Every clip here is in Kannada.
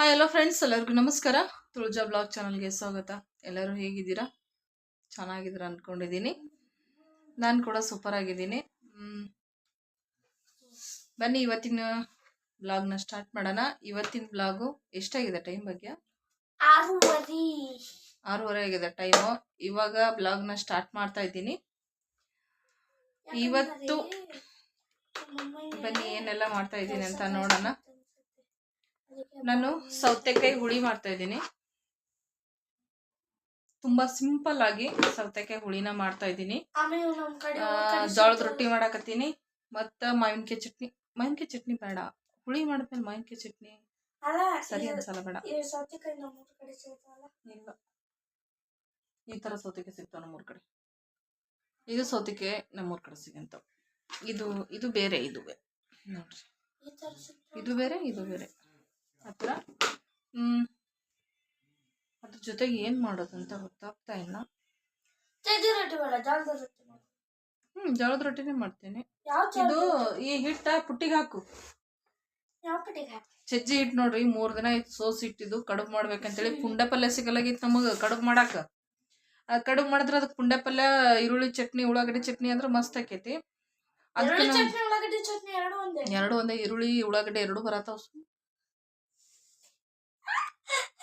ಹಾಯ್ ಹಲೋ ಫ್ರೆಂಡ್ಸ್ ಎಲ್ಲರಿಗೂ ನಮಸ್ಕಾರ. ತುಳಜಾ ಬ್ಲಾಗ್ ಚಾನಲ್ಗೆ ಸ್ವಾಗತ. ಎಲ್ಲರೂ ಹೇಗಿದ್ದೀರಾ? ಚೆನ್ನಾಗಿದ್ದೀರಾ ಅಂದ್ಕೊಂಡಿದ್ದೀನಿ ನಾನು ಕೂಡ ಸೂಪರ್ ಆಗಿದ್ದೀನಿ. ಬನ್ನಿ ಇವತ್ತಿನ ಬ್ಲಾಗ್ನ ಸ್ಟಾರ್ಟ್ ಮಾಡೋಣ. ಇವತ್ತಿನ ಬ್ಲಾಗು ಎಷ್ಟಾಗಿದೆ ಟೈಮ್ ಬಗ್ಗೆ? ಆರೂವರೆ. ಆಗಿದೆ ಟೈಮು ಇವಾಗ ಬ್ಲಾಗ್ನ ಸ್ಟಾರ್ಟ್ ಮಾಡ್ತಾ ಇದ್ದೀನಿ. ಇವತ್ತು ಬನ್ನಿ ಏನೆಲ್ಲ ಮಾಡ್ತಾ ಇದ್ದೀನಿ ಅಂತ ನೋಡೋಣ. ನಾನು ಸೌತೆಕಾಯಿ ಹುಳಿ ಮಾಡ್ತಾ ಇದ್ದೀನಿ. ತುಂಬಾ ಸಿಂಪಲ್ ಆಗಿ ಸೌತೆಕಾಯಿ ಹುಳಿನ ಮಾಡ್ತಾ ಇದ್ದೀನಿ. ಜೋಳದ ರೊಟ್ಟಿ ಮಾಡಾಕತ್ತೀನಿ. ಮತ್ತ ಮಾವಿನಕಾಯಿ ಚಟ್ನಿ. ಮಾವಿನಕಾಯಿ ಚಟ್ನಿ ಬೇಡ. ಹುಳಿ ಮಾಡಿದ್ಮೇಲೆ ಮಾವಿನಕಾಯಿ ಚಟ್ನಿ. ಸರಿ ಅನ್ಸಲ್ಲ ಬೇಡ. ಇಲ್ಲ. ಈ ತರ ಸೌತೆಕಾಯಿ ಸಿಗ್ತಾವ ನಮ್ಮೂರ್ ಕಡೆ. ಇದು ಸೌತೆಕಾಯಿ ನಮ್ಮೂರ್ ಕಡೆ ಸಿಗಂತ ಇದು ಇದು ಬೇರೆ ಇದು ಬೇರೆ ನೋಡ್ರಿ ಇದು ಬೇರೆ ಇದು ಬೇರೆ. ಆ ಥರ ಹ್ಮ್. ಅದ್ರ ಜೊತೆಗೆ ಏನ್ ಮಾಡೋದಂತ ಗೊತ್ತಾಗ್ತಾ ಇಲ್ಲ. ಚಜ್ಜಿ ರೊಟ್ಟಿ ಜೋಳದ ಹ್ಮ್ ಜೋಳದ ರೊಟ್ಟಿನೇ ಮಾಡ್ತೇನೆ. ಇದು ಈ ಹಿಟ್ಟ ಪುಟ್ಟಿಗೆ ಹಾಕು. ಸಜ್ಜಿ ಹಿಟ್ಟು ನೋಡ್ರಿ ಮೂರ್ ದಿನ ಆಯ್ತು ಸೋಸ್ ಇಟ್ಟಿದ್ದು ಕಡುಬು ಮಾಡ್ಬೇಕಂತೇಳಿ ಪುಂಡ ಪಲ್ಯ ಸಿಗಲಾಗಿತ್ತು ನಮಗ ಕಡುಬು ಮಾಡಾಕ. ಕಡುಬು ಮಾಡಿದ್ರ ಅದಕ್ಕೆ ಪುಂಡೆ ಪಲ್ಯ ಈರುಳ್ಳಿ ಚಟ್ನಿ ಉಳ್ಳಾಗಡ್ಡಿ ಚಟ್ನಿ ಅಂದ್ರೆ ಮಸ್ತ್ ಆಕೈತಿ. ಎರಡು ಒಂದೇ ಈರುಳ್ಳಿ ಉಳ್ಳಾಗಡ್ಡಿ ಎರಡು ಬರತಾವ.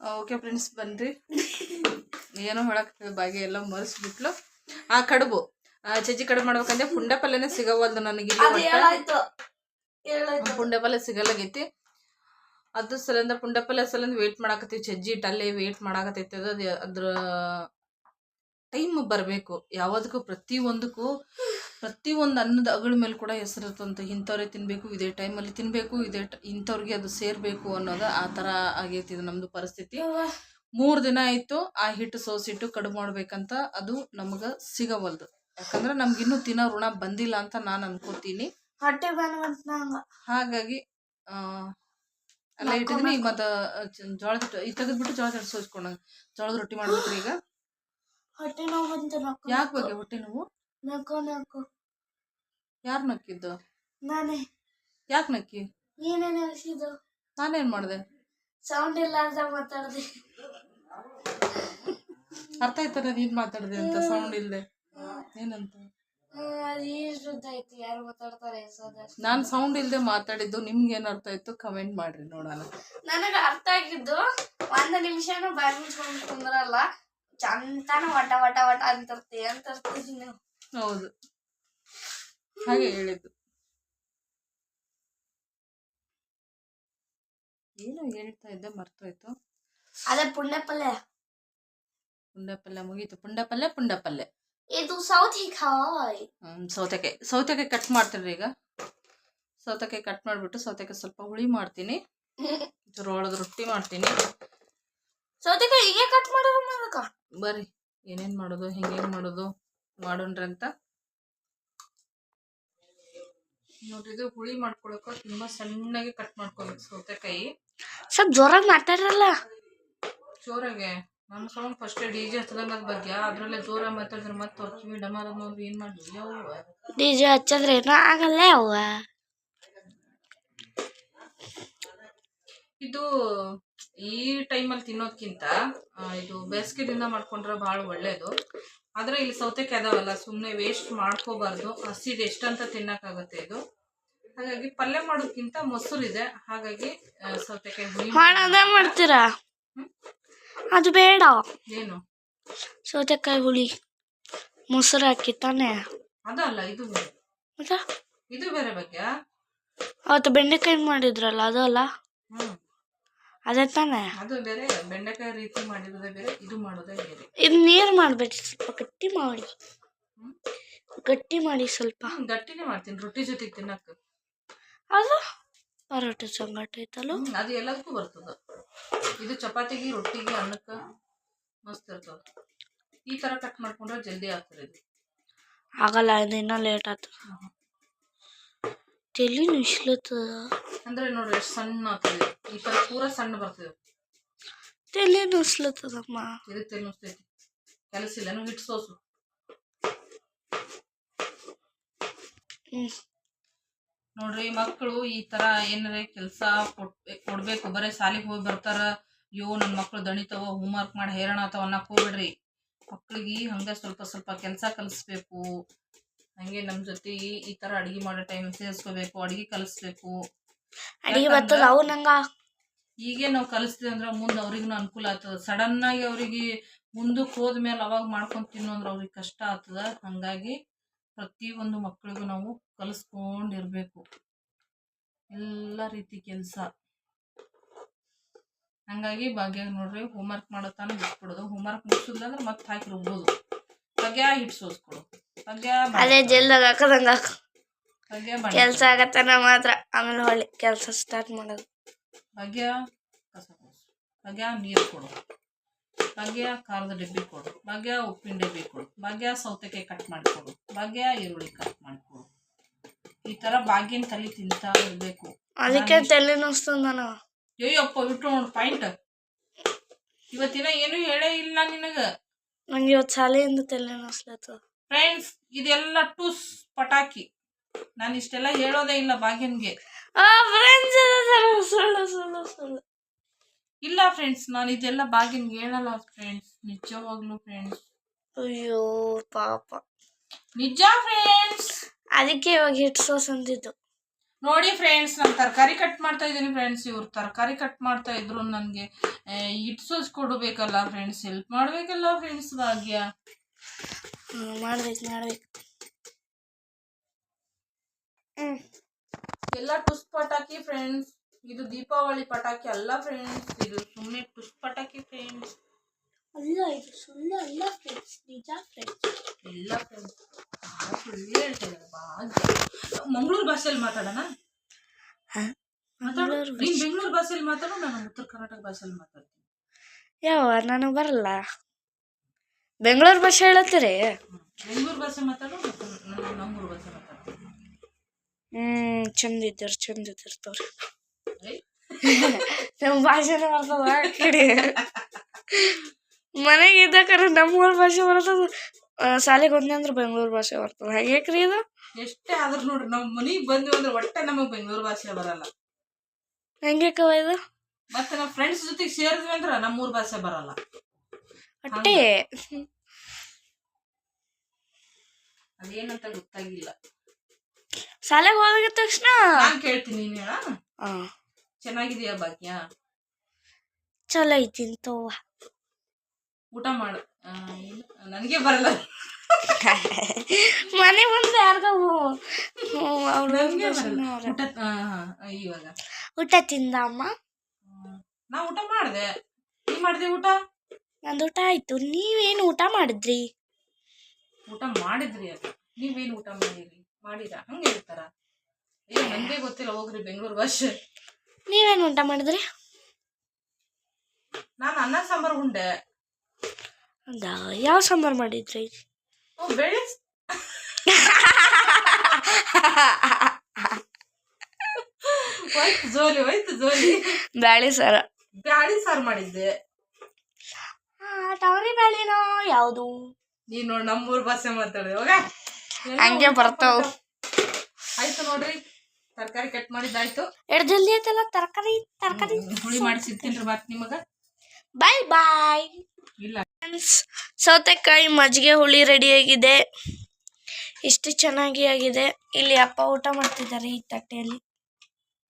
ಓಕೆ ಫ್ರೆಂಡ್ಸ್ ಬನ್ರಿ. ಏನೋ ಹೇಳಕ್ ಬಾಗಿ ಎಲ್ಲ ಮರೆಸ್ಬಿಟ್ಲು. ಆ ಕಡುಬು. ಆ, ಚಜ್ಜಿ ಕಡುಬು ಮಾಡ್ಬೇಕಂದ್ರೆ ಪುಂಡೆ ಪಲ್ಯನೇ ಸಿಗವಲ್ದು ನನಗೆ ಪುಂಡೆ ಪಲ್ಯ ಸಿಗಲ್ಲಾಗೈತಿ ಅದ್ರ ಸಲಿಂದ ಪುಂಡೆ ಪಲ್ಯ ಸಲಿಂದ ವೇಟ್ ಮಾಡಾಕತ್ತೀವಿ. ಚಜ್ಜಿ ಇಟ್ಟಲ್ಲಿ ವೇಟ್ ಮಾಡಾಕತ್ತೈತಿ ಅದು ಅದ್- ಅದ್ರ ಟೈಮ್ ಬರಬೇಕು. ಯಾವುದಕ್ಕೂ ಪ್ರತಿಯೊಂದಕ್ಕೂ ಪ್ರತಿ ಒಂದು ಅನ್ನದ ಅಗಳ ಮೇಲೆ ಕೂಡ ಹೆಸರು ಇರ್ತಂತ. ತಿನ್ನಬೇಕು ತಿನ್ಬೇಕು ಇದೇ ಟೈಮಲ್ಲಿ ತಿನ್ನಬೇಕು ಇದೇ ಟ- ಇಂಥವ್ರಿಗೆ ಅದು ಸೇರಬೇಕು ಅನ್ನೋದು ಆ ಥರ ಆಗೈತಿ ಇದು ನಮ್ಮದು ಪರಿಸ್ಥಿತಿ. ಮೂರು ದಿನ ಆಯಿತು ಆ ಹಿಟ್ಟು ಸೋಸಿಟ್ಟು ಕಡು ಮಾಡ್ಬೇಕಂತ ಅದು ನಮಗೆ ಸಿಗವಲ್ದು. ಯಾಕಂದ್ರೆ ನಮ್ಗಿನ್ನೂ ತಿನ್ನೋ ಋಣ ಬಂದಿಲ್ಲ ಅಂತ ನಾನು ಅನ್ಕೋತೀನಿ. ಹಾಗಾಗಿ ಅಲ್ಲ ಇಟ್ಟಿದ್ದೀನಿ ಈಗ ಮತ್ತೆ ಜೋಳದ ಈ ತೆಗೆದ್ಬಿಟ್ಟು ಜೋಳದ ಹಿಟ್ಟು ಸೋಸ್ಕೊಂಡ ಜೋಳದ ರೊಟ್ಟಿ ಮಾಡ್ಬೇಕ್ರಿ ಈಗ. ಹೊಟ್ಟೆ ನೋವು ಅಂತ ನಕ್ಕು ಯಾಕೆ ಬಗ್ಗೆ ಹೊಟ್ಟೆ ನೋವು? ನಕ್ಕು ನಕ್ಕು. ಯಾರು ನಕ್ಕಿದ್ದು? ನಾನೇ. ಯಾಕೆ ನಕ್ಕಿ? ಏನೇನು ಹೇಳ್ಸಿದ್ದು ನಾನೇನ್ ಮಾಡಿದೆ? ಸೌಂಡ್ ಇಲ್ಲಾರ್ದ ಮಾತಾಡ್ದೆ. ಅರ್ಥ ಆಯ್ತಾರ ನೀನ್ ಮಾತಾಡಿದೆ ಅಂತ? ಸೌಂಡ್ ಇಲ್ದೆ. ಏನಂತ? ಯಾರು ಮಾತಾಡ್ತಾರೆ ನಾನ್ ಸೌಂಡ್ ಇಲ್ದೆ ಮಾತಾಡಿದ್ದು ನಿಮ್ಗೆ ಏನ್ ಅರ್ಥ ಆಯ್ತು? ಕಮೆಂಟ್ ಮಾಡ್ರಿ ನೋಡೋಣ ನನಗೆ ಅರ್ಥ ಆಗಿದ್ದು ಒಂದ್ ನಿಮಿಷನೂ ಬಾಯಿ ಮುಚ್ಕೊಂಡು ಕುಂದ್ರಲ್ಲ. ಚಂತಾನ ವಟ ವಟ ವಟ ಅಂತರ್ತಿ ಅಂತರ್ತಿ ನೀವು ಹೌದು. ಹಾಗೆ ಹೇಳಿದ್ದು. ಏನು ಹೇಳ್ತಾ ಇದ್ದೆ ಮರ್ತೋಯ್ತು? ಅದೇ ಪುಂಡೆ ಪಲ್ಯ ಪುಂಡೆ ಪಲ್ಯ ಮುಗೀತು. ಪುಂಡೆ ಪಲ್ಯ ಪುಂಡೆ ಪಲ್ಯ ಇದು ಸೌತೆಕಾಯಿ. ಹ್ಮ್, ಸೌತೆಕಾಯಿ. ಸೌತೆಕಾಯಿ ಕಟ್ ಮಾಡ್ತೀರಿ ಈಗ. ಸೌತೆಕಾಯಿ ಕಟ್ ಮಾಡಿಬಿಟ್ಟು ಸೌತೆಕಾಯಿ ಸ್ವಲ್ಪ ಹುಳಿ ಮಾಡ್ತೀನಿ. ಜೋಳದ ರೊಟ್ಟಿ ಮಾಡ್ತೀನಿ. ಸೌತಿಕಾಯಿ ಹೀಗೆ ಕಟ್ ಮಾಡೋದು ಮಾಡಕ ಬರ್ರಿ ಏನೇನ್ ಮಾಡೋದು ಹೆಂಗೇನ್ ಮಾಡೋದು ಮಾಡೋಣ್ರಿ ಅಂತ. ನೋಡ್ರಿ ಇದು ಹುಳಿ ಮಾಡ್ಕೊಳಕ ತುಂಬಾ ಸಣ್ಣಗೆ ಕಟ್ ಮಾಡ್ಕೊಬೇಕು ಸೌತೆಕಾಯಿ. ಸ್ವಲ್ಪ ಜೋರಾಗಿ ಮಾತಾಡ್ರಲ್ಲ. ಜೋರಾಗೆ? ನಮ್ಮ ಸೌಂಡ್ ಫಸ್ಟ್ ಡಿ ಜೆ ಅದ್ ಬಗ್ಗೆ. ಅದ್ರಲ್ಲೇ ಜೋರ ಮಾತಾಡಿದ್ರೆ ಮತ್ತೆ ಅವ್ರ ಕಿವಿ ಡಮಾರ ನೋಡ್ರಿ ಏನ್ ಮಾಡ್ಲಿ ಡಿ ಡಿಜೆ ಹಚ್ಚದ್ರೆ ಏನೋ ಆಗಲ್ಲ ಇದು ಈ ಟೈಮಲ್ಲಿ ತಿನ್ನೋದ್ಕಿಂತ ಆ, ಇದು ಬೇಸಿಗೆ ದಿನ ಮಾಡ್ಕೊಂಡ್ರೆ ಭಾಳ ಒಳ್ಳೇದು. ಆದರೆ ಇಲ್ಲಿ ಸೌತೆಕಾಯಿ ಅದಾವಲ್ಲ ಸುಮ್ಮನೆ ವೇಸ್ಟ್ ಮಾಡ್ಕೋಬಾರ್ದು. ಹಸಿದು ಎಷ್ಟಂತ ತಿನ್ನೋಕ್ಕಾಗುತ್ತೆ ಇದು. ಹಾಗಾಗಿ ಪಲ್ಯ ಮಾಡೋದ್ಕಿಂತ ಮೊಸರು ಇದೆ ಹಾಗಾಗಿ ಸೌತೆಕಾಯಿ ಹುಳಿ ಮಾಡ್ತೀರಾ? ಅದು ಬೇಡ. ಏನು? ಸೌತೆಕಾಯಿ ಹುಳಿ ಮೊಸರು ಹಾಕಿ ತಾನೆ? ಅದಲ್ಲ ಇದು ಬೇರೆ. ಇದು ಬೇರೆ ಬಗ್ಗೆ? ಅವತ್ತು ಬೆಂಡೆಕಾಯಿ ಮಾಡಿದ್ರಲ್ಲ ಅದು ಅಲ್ಲ? ಹ್ಮ್. ಅದೇ ತಾನೇ ಅದು ಬೇರೆ ಬೆಂಡೆಕಾಯಿ ರೀತಿ ಮಾಡಿರೋದೇ ಬೇರೆ ಇದು ಮಾಡೋದೇ ಬೇರೆ. ಇದು ನೀರು ಮಾಡ್ಬೇಕು ಸ್ವಲ್ಪ ಗಟ್ಟಿ ಮಾಡಿ. ಗಟ್ಟಿ ಮಾಡಿ ಸ್ವಲ್ಪ. ಗಟ್ಟಿನೇ ಮಾಡ್ತೀನಿ ರೊಟ್ಟಿ ಜೊತೆ ತಿನ್ನಕ್ಕ. ಅದು? ಪರೋಟ ಸಂಗಟ ಐತಲ್ಲ? ಅದು ಎಲ್ಲದಕ್ಕೂ ಬರ್ತದ. ಇದು ಚಪಾತಿಗೆ ರೊಟ್ಟಿಗೆ ಅನ್ನಕ್ಕೆ ಮಸ್ತ್ ಇರ್ತದ. ಈ ತರ ಕಟ್ ಮಾಡ್ಕೊಂಡ್ರೆ ಜಲ್ದಿ ಆಗ್ತದೆ ಇದು. ಆಗಲ್ಲ ಇನ್ನೂ ಲೇಟ್ ಆಯ್ತು ತಲೆ ನುಸ್ಲತ್ತದ ಅಂದ್ರೆ ನೋಡ್ರಿ ಎಷ್ಟು ಸಣ್ಣ ಆಗ್ತದೆ ಈ ತರ ಪೂರ ಸಣ್ಣ ಬರ್ತದೆ. ತಲೆ ನುಸ್ಲತ್ತದಮ್ಮ ಇದಕ್ಕೆ ತಿನ್ನಿಸ್ತೈತಿ ಕೆಲಸ ಇಲ್ಲ ನೀವು ಹಿಟ್ಟು ಸೋಸು ನೋಡ್ರಿ ಮಕ್ಕಳು ಈ ತರ ಏನಾರ ಕೆಲಸ ಕೊಡ್ಬೇಕು. ಬರೇ ಸಾಲಿಗೆ ಹೋಗಿ ಬರ್ತಾರ ಅಯ್ಯೋ ನನ್ನ ಮಕ್ಳು ದಣಿತಾವ ಹೋಮ್ವರ್ಕ್ ಮಾಡಿ ಹೇರೋಣ ಆತಾವ ಅನ್ನಕ್ ಹೋಗ್ಬೇಡ್ರಿ. ಮಕ್ಳಿಗೆ ಹಂಗ ಸ್ವಲ್ಪ ಸ್ವಲ್ಪ ಕೆಲಸ ಕಲಿಸ್ಬೇಕು. ಹಂಗೆ ನಮ್ ಜೊತೆ ಈ ತರ ಅಡಿಗೆ ಮಾಡೋ ಟೈಮ್ ಸೇರಿಸ್ಕೋಬೇಕು ಅಡಿಗೆ ಕಲಿಸ್ಬೇಕು. ಅಡಿಗೆ ಬರ್ತದ ಅವು ನಂಗ ಹೀಗೆ ನಾವು ಕಲಿಸ್ತೀವಿ ಅಂದ್ರೆ ಮುಂದೆ ಅವ್ರಿಗೂ ಅನುಕೂಲ ಆಗ್ತದ. ಸಡನ್ ಆಗಿ ಅವ್ರಿಗೆ ಮುಂದಕ್ಕೆ ಹೋದ್ಮೇಲೆ ಅವಾಗ ಮಾಡ್ಕೊಂಡ್ ತಿನ್ನು ಅಂದ್ರೆ ಅವ್ರಿಗೆ ಕಷ್ಟ ಆಗ್ತದ. ಹಂಗಾಗಿ ಪ್ರತಿಯೊಂದು ಮಕ್ಕಳಿಗೂ ನಾವು ಕಲಿಸ್ಕೊಂಡಿರ್ಬೇಕು ಎಲ್ಲ ರೀತಿ ಕೆಲಸ. ಹಂಗಾಗಿ ಭಾಗ್ಯ ನೋಡ್ರಿ ಹೋಮ್ವರ್ಕ್ ಮಾಡೋ ತಾನು ಬಿಟ್ಬಿಡೋದು. ಹೋಮ್ವರ್ಕ್ ಮುಗಿಸಿಲ್ಲ ಅಂದ್ರೆ ಮತ್ತೆ ಹಾಕಿ ರುಬ್ಬೋದು ಭಾಗ್ಯ ಹಿಟ್ ಸೋಸ್ಕೊಡು ಭಾಗ್ಯ ಅದೇ ಜೆಲ್ದಾಗ ಹಾಕದಂಗ ಹಾಕು. ಭಾಗ್ಯ ಬಣ್ಣ ಕೆಲ್ಸ ಆಗತ್ತನ ಮಾತ್ರ. ಆಮೇಲೆ ಹೊಳ್ಳಿ ಕೆಲಸ ಸ್ಟಾರ್ಟ್ ಮಾಡೋದು. ಭಾಗ್ಯ ಕಸ. ಭಾಗ್ಯ ನೀರು ಕೊಡು. ಭಾಗ್ಯ ಖಾರದ ಡಬ್ಬಿ ಕೊಡು. ಭಾಗ್ಯ ಉಪ್ಪಿನ ಡಬ್ಬಿ ಕೊಡು. ಭಾಗ್ಯ ಸೌತೆಕಾಯಿ ಕಟ್ ಮಾಡಿಕೊಡು. ಭಾಗ್ಯ ಈರುಳ್ಳಿ ಕಟ್ ಮಾಡಿಕೊಡು. ಈ ತರ ಭಾಗ್ಯನ ತಲೆ ತಿಂತಾ ಇರ್ಬೇಕು. ಅದಕ್ಕೆ ತಲೆ ನಾನು ಅಯ್ಯಪ್ಪ ಬಿಟ್ಟು ನೋಡು ಪಾಯಿಂಟ್. ಇವತ್ತಿನ ಏನು ಹೇಳೇ ಇಲ್ಲ ನಿನಗ. ನಂಗೆ ಇವತ್ತು ಶಾಲೆಯಿಂದ ತಲೆ ನುಸ್ಲತ್ತದ ಫ್ರೆಂಡ್ಸ್ ಇದೆಲ್ಲ ಟೂಸ್ ಪಟಾಕಿ. ನಾನು ಇಷ್ಟೆಲ್ಲ ಹೇಳೋದೇ ಇಲ್ಲ ಭಾಗ್ಯನ್ಗೆ. ಇಲ್ಲ ಫ್ರೆಂಡ್ಸ್ ನಾನು ಇದೆಲ್ಲ ಭಾಗ್ಯನ್ಗೆ ಹೇಳಲ್ಲ ಫ್ರೆಂಡ್ಸ್ ನಿಜವಾಗ್ಲೂ ಫ್ರೆಂಡ್ಸ್ ಅಯ್ಯೋ ಪಾಪ. ನಿಜ ಫ್ರೆಂಡ್ಸ್ ಅದಕ್ಕೆ ಇವಾಗ ಹಿಟ್ಸೋಸ್ ಅಂದಿದ್ದು. ನೋಡಿ ಫ್ರೆಂಡ್ಸ್ ನಾನು ತರಕಾರಿ ಕಟ್ ಮಾಡ್ತಾ ಇದ್ದೀನಿ ಫ್ರೆಂಡ್ಸ್ ಇವ್ರು ತರಕಾರಿ ಕಟ್ ಮಾಡ್ತಾ ಇದ್ರು ನನಗೆ. ಇಟ್ಸೋಸ್ ಕೊಡಬೇಕಲ್ಲ ಫ್ರೆಂಡ್ಸ್ ಹೆಲ್ಪ್ ಮಾಡಬೇಕಲ್ಲ ಫ್ರೆಂಡ್ಸ್ ಭಾಗ್ಯ? ಮಾಡಬೇಕು ಮಾಡ್ಬೇಕು. ಮಾಡ್ಬೇಕು ಎಲ್ಲ ಟುಸ್ ಪಟಾಕಿ ಫ್ರೆಂಡ್ಸ್ ಇದು ದೀಪಾವಳಿ ಪಟಾಕಿ ಅಲ್ಲ ಫ್ರೆಂಡ್ಸ್ ಇದು ಸುಮ್ಮನೆ ಟುಸ್ ಪಟಾಕಿ ಫ್ರೆಂಡ್ಸ್ ಅಲ್ಲ ಇದು ಸುಳ್ಳು ಅಲ್ಲ ಫ್ರೆಂಡ್ಸ್ ನಿಜ ಫ್ರೆಂಡ್ಸ್ ಎಲ್ಲ ಫ್ರೆಂಡ್ಸ್ ಸುಳ್ಳು ಹೇಳ್ತಿದ್ದಾರೆ ಭಾಳ ಮಂಗಳೂರು ಭಾಷೆಯಲ್ಲಿ ಮಾತಾಡೋಣ? ಮಾತಾಡು. ನೀನು ಬೆಂಗಳೂರು ಭಾಷೆಯಲ್ಲಿ ಮಾತಾಡು ನಾನು ಉತ್ತರ ಕರ್ನಾಟಕ ಭಾಷೆಯಲ್ಲಿ ಮಾತಾಡ್ತೀನಿ. ಯಾವ ನನಗೆ ಬರಲ್ಲ? ಬೆಂಗಳೂರು ಭಾಷೆ ಹೇಳತ್ತೀರಿ? ಬೆಂಗಳೂರು ಭಾಷೆ ಮಾತಾಡು ನಾನು ನಮ್ಮೂರು ಭಾಷೆ ಮಾತಾಡ್ತೀನಿ. ಹ್ಮ್ ಚಂದ ಇದ್ದಾರ ಚಂದ ಇದ್ದಿರ್ತಾವ್ರಿ ಏಯ್, ನಮ್ಮ ಭಾಷೆನೇ ಬರ್ತದ ಕಡೆ ಮನೆಗೆ ಇದ್ದಕ್ಕಾರ ನಮ್ಮೂರ ಭಾಷೆ ಬರ್ತದ ಶಾಲೆಗೆ ಹೋದ್ನಿ ಅಂದ್ರೆ ಬೆಂಗಳೂರು ಭಾಷೆ ಬರ್ತದ. ಹಾಗೇಕ್ರಿ ಇದು? ಎಷ್ಟೇ ಆದ್ರೂ ನೋಡ್ರಿ ನಾವು ಮನಿಗ್ ಬಂದ್ವಿ ಅಂದ್ರೆ ಒಟ್ಟೆ ನಮಗ್ ಬೆಂಗಳೂರು ಭಾಷೆ ಬರಲ್ಲ. ಹೆಂಗೇಕವ ಇದು? ಮತ್ತೆ ನಮ್ಮ ಫ್ರೆಂಡ್ಸ್ ಜೊತೆಗೆ ಸೇರಿದ್ವಿ ಅಂದ್ರೆ ನಮ್ಮೂರ ಭಾಷೆ ಬರಲ್ಲ. ಅಟ್ಟೆ ಅದೇನಂತ ಗೊತ್ತಾಗಿಲ್ಲ. ಶಾಲೆಗೆ ಹೋದಾಗ ತಕ್ಷಣ? ನಾನ್ ಕೇಳ್ತೀನಿ ನೀನು ಹೇಳ. ಚೆನ್ನಾಗಿದೀಯ ಭಾಗ್ಯ? ಚಲೋ ಐತಿ ಊಟ ಮಾಡು. ನನಗೆ ಬರಲ್ಲ. ಮನೆ ಮುಂದೆ ಯಾರ್ಗ ನನಗೆ ಬರಲ್ಲ. ಊಟ ಇವಾಗ. ಊಟ ತಿಂದ ಅಮ್ಮ. ನಾ ಊಟ ಮಾಡ್ದೆ. ನೀ ಮಾಡ್ದೆ ಊಟ? ನಂದು ಊಟ ಆಯ್ತು. ನೀವೇನು ಊಟ ಮಾಡಿದ್ರಿ? ಊಟ ಮಾಡಿದ್ರಿ ಅದು. ನೀವೇನು ಊಟ ಮಾಡಿರಿ? ಮಾಡಿರ? ಹಂಗೆ ಹೇಳ್ತಾರ? ಅಯ್ಯೋ ನಂಗೆ ಗೊತ್ತಿಲ್ಲ ಹೋಗ್ರಿ ಬೆಂಗಳೂರು ಬಸ್. ನೀವೇನು ಊಟ ಮಾಡಿದ್ರಿ? ನಾನು ಅನ್ನ ಸಾಂಬಾರು ಉಂಡೆ. ಹೌದಾ? ಯಾವ ಸಾಂಬಾರು ಮಾಡಿದ್ರಿ? ಜೋಲಿ ಹೋಯ್ತು ಜೋಲಿ. ಬ್ಯಾಳಿ ಸಾರ. ಬ್ಯಾಳಿ ಸಾರು ಮಾಡಿದ್ದೆ. ಟವರಿ ಬ್ಯಾಳಿನೋ? ಯಾವುದು? ನೀನ್ ನೋಡ್ ನಮ್ಮೂರ್ ಭಾಷೆ ಮಾತಾಡಿದೆ ಹೋಗ? ಹಂಗೆ ಬರ್ತಾವ್. ಆಯ್ತು ನೋಡ್ರಿ ತರಕಾರಿ ಕಟ್ ಮಾಡಿದ್ದಾಯ್ತು. ಎಷ್ಟು ಜಲ್ದಿ ಆಯ್ತಲ್ಲ ತರಕಾರಿ ತರಕಾರಿ ಹುಳಿ ಮಾಡಿ ಸಿಗ್ತೀನಿ ಮತ್ ನಿಮಗ. ಬಾಯ್ ಬಾಯ್ ಇಲ್ಲ. ಸೌತೆಕಾಯಿ ಮಜ್ಜಿಗೆ ಹುಳಿ ರೆಡಿ ಆಗಿದೆ. ಇಷ್ಟು ಚೆನ್ನಾಗಿ ಆಗಿದೆ. ಇಲ್ಲಿ ಅಪ್ಪ ಊಟ ಮಾಡ್ತಿದ್ದಾರೆ ಈ ತಟ್ಟೆಯಲ್ಲಿ.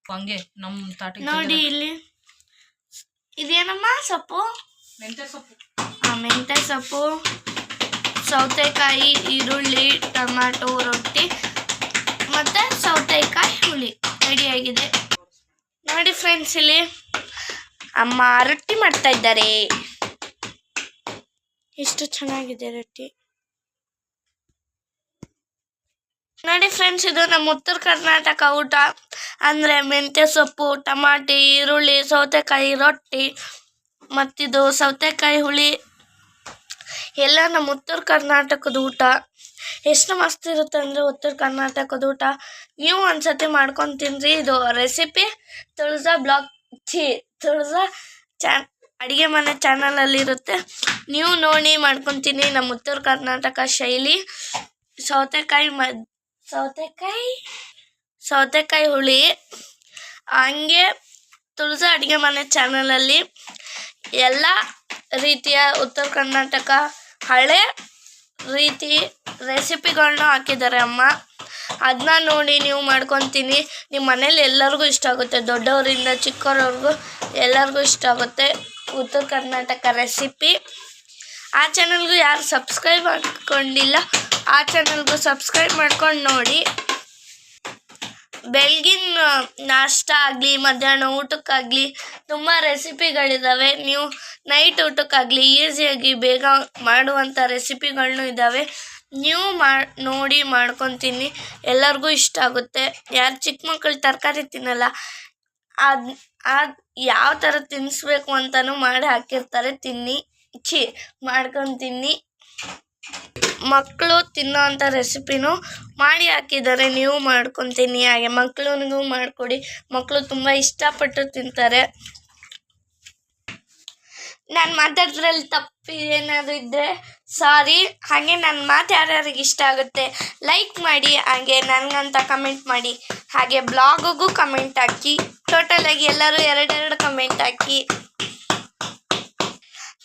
ಹಂಗೆ ನಮ್ ತಾಟಿ ನೋಡಿ ಇಲ್ಲಿ. ಇದೇನಮ್ಮ ಸೊಪ್ಪು? ಮೆಂತ್ಯ ಸೊಪ್ಪು. ಆ, ಮೆಂತ್ಯ ಸೊಪ್ಪು ಸೌತೆಕಾಯಿ ಈರುಳ್ಳಿ ಟೊಮ್ಯಾಟೊ ರೊಟ್ಟಿ ಮತ್ತೆ ಸೌತೆಕಾಯಿ ಹುಳಿ ರೆಡಿಯಾಗಿದೆ ನೋಡಿ ಫ್ರೆಂಡ್ಸ್ ಇಲ್ಲಿ ಅಮ್ಮ ರೊಟ್ಟಿ ಮಾಡ್ತಾ ಇದ್ದಾರೆ. ಎಷ್ಟು ಚೆನ್ನಾಗಿದೆ ರೊಟ್ಟಿ. ನೋಡಿ ಫ್ರೆಂಡ್ಸ್ ಇದು ನಮ್ಮ ಉತ್ತರ ಕರ್ನಾಟಕ ಊಟ. ಅಂದರೆ ಮೆಂತ್ಯ ಸೊಪ್ಪು, ಟಮಾಟಿ, ಈರುಳ್ಳಿ, ಸೌತೆಕಾಯಿ ರೊಟ್ಟಿ, ಮತ್ತಿದು ಸೌತೆಕಾಯಿ ಹುಳಿ. ಎಲ್ಲ ನಮ್ಮ ಉತ್ತರ ಕರ್ನಾಟಕದ ಊಟ. ಎಷ್ಟು ಮಸ್ತ್ ಇರುತ್ತೆ ಅಂದರೆ ಉತ್ತರ ಕರ್ನಾಟಕದ ಊಟ. ನೀವು ಒಂದ್ಸತಿ ಮಾಡ್ಕೊಂಡು ತಿನ್ರಿ. ಇದು ರೆಸಿಪಿ ತುಳಜಾ ಬ್ಲಾಗ್ ಛೀ, ತುಳಜಾ ಚಾನ್ ಅಡುಗೆ ಮನೆ ಚಾನಲಲ್ಲಿ ಇರುತ್ತೆ. ನೀವು ನೋಡಿ ಮಾಡ್ಕೊತೀನಿ ನಮ್ಮ ಉತ್ತರ ಕರ್ನಾಟಕ ಶೈಲಿ. ಸೌತೆಕಾಯಿ ಮ, ಸೌತೆಕಾಯಿ ಸೌತೆಕಾಯಿ ಹುಳಿ. ಹಂಗೆ ತುಳಸ ಅಡುಗೆ ಮನೆ ಚಾನಲಲ್ಲಿ ಎಲ್ಲ ರೀತಿಯ ಉತ್ತರ ಕರ್ನಾಟಕ ಹಳೆ ರೀತಿ ರೆಸಿಪಿಗಳನ್ನ ಹಾಕಿದ್ದಾರೆ ಅಮ್ಮ. ಅದನ್ನ ನೋಡಿ ನೀವು ಮಾಡ್ಕೊತೀನಿ. ನಿಮ್ಮ ಮನೇಲಿ ಎಲ್ಲರಿಗೂ ಇಷ್ಟ ಆಗುತ್ತೆ. ದೊಡ್ಡವರಿಂದ ಚಿಕ್ಕವರವ್ರಿಗೂ ಎಲ್ಲರಿಗೂ ಇಷ್ಟ ಆಗುತ್ತೆ. ಉತ್ತರ ಕರ್ನಾಟಕ ರೆಸಿಪಿ ಆ ಚಾನಲ್ಗೂ ಯಾರು ಸಬ್ಸ್ಕ್ರೈಬ್ ಮಾಡ್ಕೊಂಡಿಲ್ಲ, ಆ ಚಾನಲ್ಗೂ ಸಬ್ಸ್ಕ್ರೈಬ್ ಮಾಡ್ಕೊಂಡು ನೋಡಿ. ಬೆಳಗಿನ ನಾಷ್ಟ ಆಗಲಿ, ಮಧ್ಯಾಹ್ನ ಊಟಕ್ಕಾಗಲಿ ತುಂಬ ರೆಸಿಪಿಗಳಿದ್ದಾವೆ ನೀವು ನೈಟ್ ಊಟಕ್ಕಾಗಲಿ ಈಸಿಯಾಗಿ ಬೇಗ ಮಾಡುವಂಥ ರೆಸಿಪಿಗಳನ್ನೂ ಇದ್ದಾವೆ ನೀವು ಮಾ, ನೋಡಿ ಮಾಡ್ಕೊತೀನಿ. ಎಲ್ಲರಿಗೂ ಇಷ್ಟ ಆಗುತ್ತೆ. ಯಾರು ಚಿಕ್ಕ ಮಕ್ಕಳು ತರಕಾರಿ ತಿನ್ನಲ್ಲ, ಅದು ಅದು ಯಾವ ಥರ ತಿನ್ನಿಸ್ಬೇಕು ಅಂತಲೂ ಮಾಡಿ ಹಾಕಿರ್ತಾರೆ. ತಿನ್ನಿ ಚಿ ಮಾಡ್ಕೊಂಡು ತಿನ್ನಿ. ಮಕ್ಕಳು ತಿನ್ನೋ ಅಂಥ ರೆಸಿಪಿನೂ ಮಾಡಿ ಹಾಕಿದ್ದಾರೆ. ನೀವು ಮಾಡ್ಕೊತೀನಿ ಹಾಗೆ ಮಕ್ಳಿಗೂ ಮಾಡಿಕೊಡಿ. ಮಕ್ಕಳು ತುಂಬ ಇಷ್ಟಪಟ್ಟು ತಿಂತಾರೆ. ನಾನು ಮಾತಾಡೋದ್ರಲ್ಲಿ ತಪ್ಪು ಏನಾದರೂ ಇದ್ದರೆ ಸಾರಿ ಹಾಗೆ ನನ್ನ ಮಾತು ಯಾರ್ಯಾರಿಗೆ ಇಷ್ಟ ಆಗುತ್ತೆ ಲೈಕ್ ಮಾಡಿ, ಹಾಗೆ ನನಗಂತ ಕಮೆಂಟ್ ಮಾಡಿ. ಹಾಗೆ ಬ್ಲಾಗಿಗೂ ಕಮೆಂಟ್ ಹಾಕಿ ಟೋಟಲಾಗಿ ಎಲ್ಲರೂ ಎರಡೆರಡು ಕಮೆಂಟ್ ಹಾಕಿ.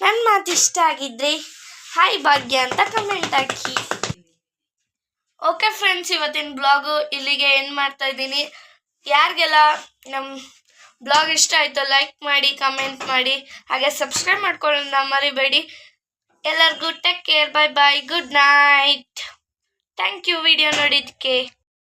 ನನ್ನ ಮಾತು ಇಷ್ಟ ಆಗಿದ್ರೆ ಹಾಯ್ ಭಾಗ್ಯ ಅಂತ ಕಮೆಂಟ್ ಹಾಕಿ. ಓಕೆ ಫ್ರೆಂಡ್ಸ್ ಇವತ್ತಿನ ಬ್ಲಾಗು ಇಲ್ಲಿಗೆ ಏನು ಮಾಡ್ತಾ ಇದ್ದೀನಿ. ಯಾರಿಗೆಲ್ಲ ನಮ್ಮ ಬ್ಲಾಗ್ ಇಷ್ಟ ಆಯಿತು ಲೈಕ್ ಮಾಡಿ ಕಮೆಂಟ್ ಮಾಡಿ, ಹಾಗೆ ಸಬ್ಸ್ಕ್ರೈಬ್ ಮಾಡ್ಕೊಳ್ಳೋದನ್ನ ಮರಿಬೇಡಿ. ಎಲ್ಲರಿಗೂ take care bye bye good night thank you video ನೋಡಿದ್ದಕ್ಕೆ